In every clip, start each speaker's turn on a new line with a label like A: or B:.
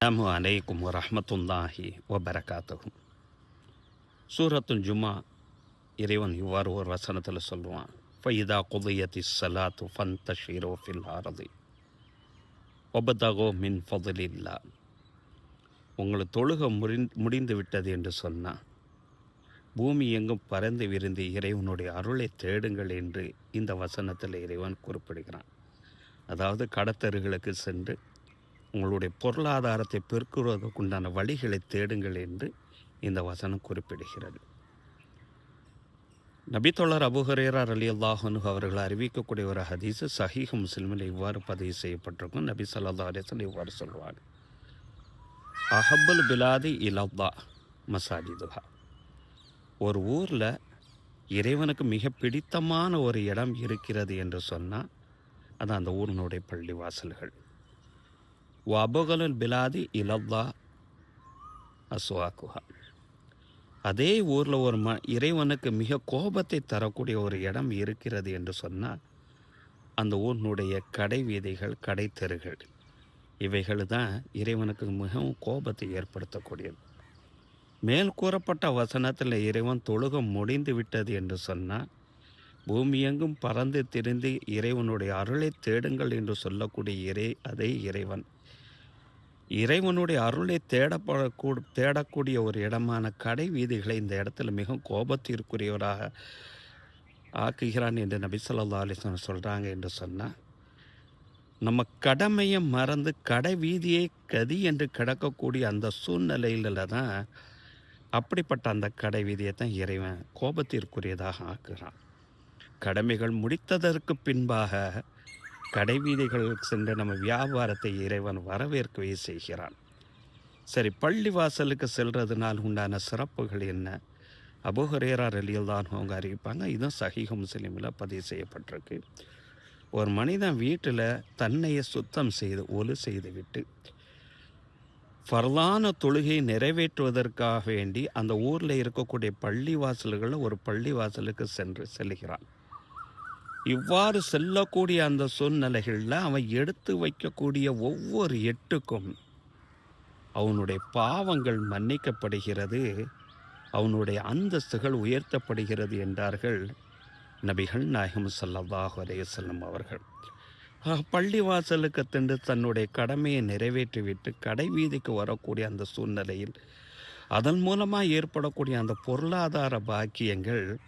A: அஸ்ஸலாமு அலைக்கும் வரஹ்மத்துல்லாஹி வபரகாத்துஹு. சூரத்துல் ஜும்மா இறைவன் இவ்வாறு ஒரு வசனத்தில் சொல்லுவான். ஃபைதா குதியத்தி சலாத்து ஃபந்த ஷீரோ ஃபில் ஆரதி ஒபதகோ மின் ஃபதுலில்லா உங்களை தொழுக முடி முடிந்து விட்டது என்று சொன்னால் பூமி எங்கும் பறந்து விரிந்து இறைவனுடைய அருளை தேடுங்கள் என்று இந்த வசனத்தில் இறைவன் குறிப்பிடுகிறான். அதாவது கடத்தருகளுக்கு சென்று உங்களுடைய பொருளாதாரத்தை பெருக்குவதற்குண்டான வழிகளை தேடுங்கள் என்று இந்த வசனம் குறிப்பிடுகிறது. நபித்தொழர் அபுஹரேரார் அலி அல்லாஹனு அவர்கள் அறிவிக்கக்கூடிய ஒரு ஹதீஸு சஹீஹ் முஸ்லிமில் இவ்வாறு பதிவு செய்யப்பட்டிருக்கும். நபி சல்லா அலிஸ்வல் இவ்வாறு சொல்வாங்க அஹபுல் பிலாதி இலல்லா மசாஜிதுஹா. ஒரு ஊரில் இறைவனுக்கு மிக பிடித்தமான ஒரு இடம் இருக்கிறது என்று சொன்னால் அது அந்த ஊரினுடைய பள்ளிவாசல்கள். வபகலுல் பிலாதி இலல்லா அஸ்வாக்குஹா அதே ஊரில் ஒரு ம இறைவனுக்கு மிக கோபத்தை தரக்கூடிய ஒரு இடம் இருக்கிறது என்று சொன்னால் அந்த ஊரினுடைய கடை வீதிகள் கடை தெருகள் இவைகள் தான் இறைவனுக்கு மிகவும் கோபத்தை ஏற்படுத்தக்கூடியது. மேல் கூறப்பட்ட வசனத்தில் இறைவன் தொழுக முடிந்து விட்டது என்று சொன்னால் பூமியெங்கும் பறந்து திரிந்து இறைவனுடைய அருளை தேடுங்கள் என்று சொல்லக்கூடிய இறை அதே இறைவன் இறைவனுடைய அருளை தேடப்படக்கூ தேடக்கூடிய ஒரு இடமான கடை வீதிகளை இந்த இடத்துல மிகவும் கோபத்திற்குரியவராக ஆக்குகிறான் என்று நபி சொல்லா அலிஸ்வன் சொல்கிறாங்க என்று சொன்னால் நம்ம கடமையை மறந்து கடை வீதியை கதி என்று கிடக்கக்கூடிய அந்த சூழ்நிலையில தான் அப்படிப்பட்ட அந்த கடை வீதியை தான் இறைவன் கோபத்திற்குரியதாக ஆக்குகிறான். கடமைகள் முடித்ததற்கு பின்பாக கடைவீதிகளுக்கு சென்று நம்ம வியாபாரத்தை இறைவன் வரவேற்கவே செய்கிறான். சரி பள்ளி வாசலுக்கு செல்றதுனால் உண்டான சிறப்புகள் என்ன? அபுஹரேரார் அலியில் தான் அவங்க அறிவிப்பாங்க இதுவும் சஹீக முஸ்லீமில் பதிவு செய்யப்பட்டிருக்கு. ஒரு மனிதன் வீட்டில் தன்னையை சுத்தம் செய்து ஒலு செய்து விட்டு ஃபர்லான தொழுகையை நிறைவேற்றுவதற்காக வேண்டி அந்த ஊரில் இருக்கக்கூடிய பள்ளி வாசல்களில் ஒரு பள்ளி வாசலுக்கு சென்று செல்கிறான். இவ்வாறு செல்லக்கூடிய அந்த சூழ்நிலைகளில் அவன் எடுத்து வைக்கக்கூடிய ஒவ்வொரு எட்டுக்கும் அவனுடைய பாவங்கள் மன்னிக்கப்படுகிறது அவனுடைய அந்தஸ்துகள் உயர்த்தப்படுகிறது என்றார்கள் நபிகள் நாயகம் சல்லாஹ் செல்லும் அவர்கள். பள்ளிவாசலுக்கு தின்று தன்னுடைய கடமையை நிறைவேற்றிவிட்டு கடை வீதிக்கு வரக்கூடிய அந்த சூழ்நிலையில் அதன் மூலமாக ஏற்படக்கூடிய அந்த பொருளாதார பாக்கியங்கள்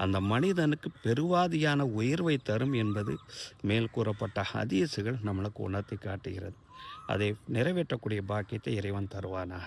A: அந்த மனிதனுக்கு பெருவாதியான உயர்வை தரும் என்பது மேல் கூறப்பட்ட ஹதீசுகள் நம்மளுக்கு உணர்த்தி காட்டுகிறது. அதை நிறைவேற்றக்கூடிய பாக்கியத்தை இறைவன் தருவானாக.